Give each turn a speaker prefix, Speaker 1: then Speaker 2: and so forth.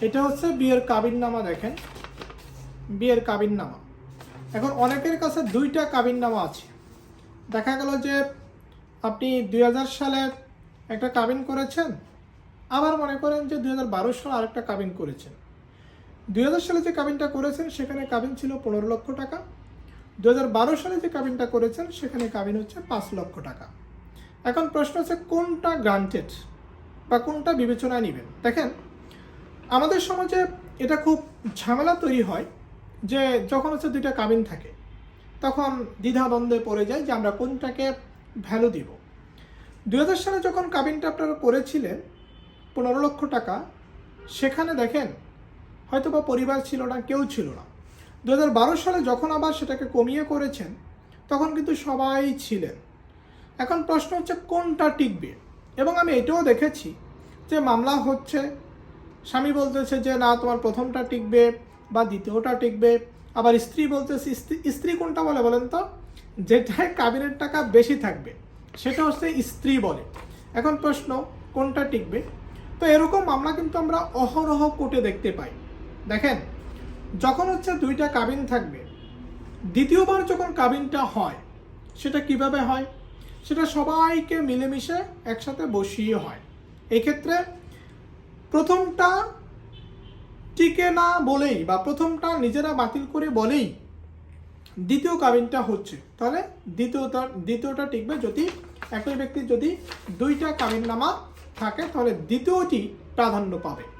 Speaker 1: এটা হচ্ছে বিয়ের কাবিননামা দেখেন। বিয়ের কাবিননামা। এখন অনেকের কাছে দুইটা কাবিননামা আছে। দেখা গেল যে আপনি দুই হাজার সালে একটা কাবিন করেছেন, আবার মনে করেন যে দু হাজার বারো সালে আরেকটা কাবিন করেছেন। দুই হাজার সালে যে কাবিনটা করেছেন, সেখানে কাবিন ছিল পনেরো লক্ষ টাকা। দু হাজার বারো সালে যে কাবিনটা করেছেন, সেখানে কাবিন হচ্ছে পাঁচ লক্ষ টাকা। এখন প্রশ্ন হচ্ছে, কোনটা গ্রান্টেড বা কোনটা বিবেচনায় নেবেন? দেখেন আমাদের সমাজে এটা খুব ঝামেলা তৈরি হয় যে যখন হচ্ছে দুইটা কাবিন থাকে, তখন দ্বিধাদ্বন্দ্বে পড়ে যায় যে আমরা কোনটাকে ভ্যালু দিব। দুই সালে যখন কাবিনটা আপনারা করেছিলেন, পনেরো লক্ষ টাকা, সেখানে দেখেন হয়তো বা পরিবার ছিল না, কেউ ছিল না। দু হাজার বারো সালে যখন আবার সেটাকে কমিয়ে করেছেন, তখন কিন্তু সবাই ছিলেন। এখন প্রশ্ন হচ্ছে কোনটা টিকবে? এবং আমি এটাও দেখেছি যে মামলা হচ্ছে স্বামী বলতেছে যে, না, তোমার প্রথমটা টিকবে বা দ্বিতীয়টা টিকবে। আবার স্ত্রী বলতেছে, স্ত্রী স্ত্রী কোনটা বলে বলেন তো? যেটায় কাবিনের টাকা বেশি থাকবে, সেটা হচ্ছে স্ত্রী বলে। এখন প্রশ্ন, কোনটা টিকবে? তো এরকম মামলা কিন্তু আমরা অহরহ কোর্টে দেখতে পাই। দেখেন, যখন হচ্ছে দুইটা কাবিন থাকবে, দ্বিতীয়বার যখন কাবিনটা হয়, সেটা কীভাবে হয়? সেটা সবাইকে মিলেমিশে একসাথে বসিয়ে হয়। এই ক্ষেত্রে প্রথমটা টিকে না বলেই বা প্রথমটা নিজেরা বাতিল করে বলেই দ্বিতীয় কাবিনটা হচ্ছে। তাহলে দ্বিতীয়টা দ্বিতীয়টা টিকবে যদি একই ব্যক্তির যদি দুইটা কাবিননামা থাকে, তাহলে দ্বিতীয়টি প্রাধান্য পাবে।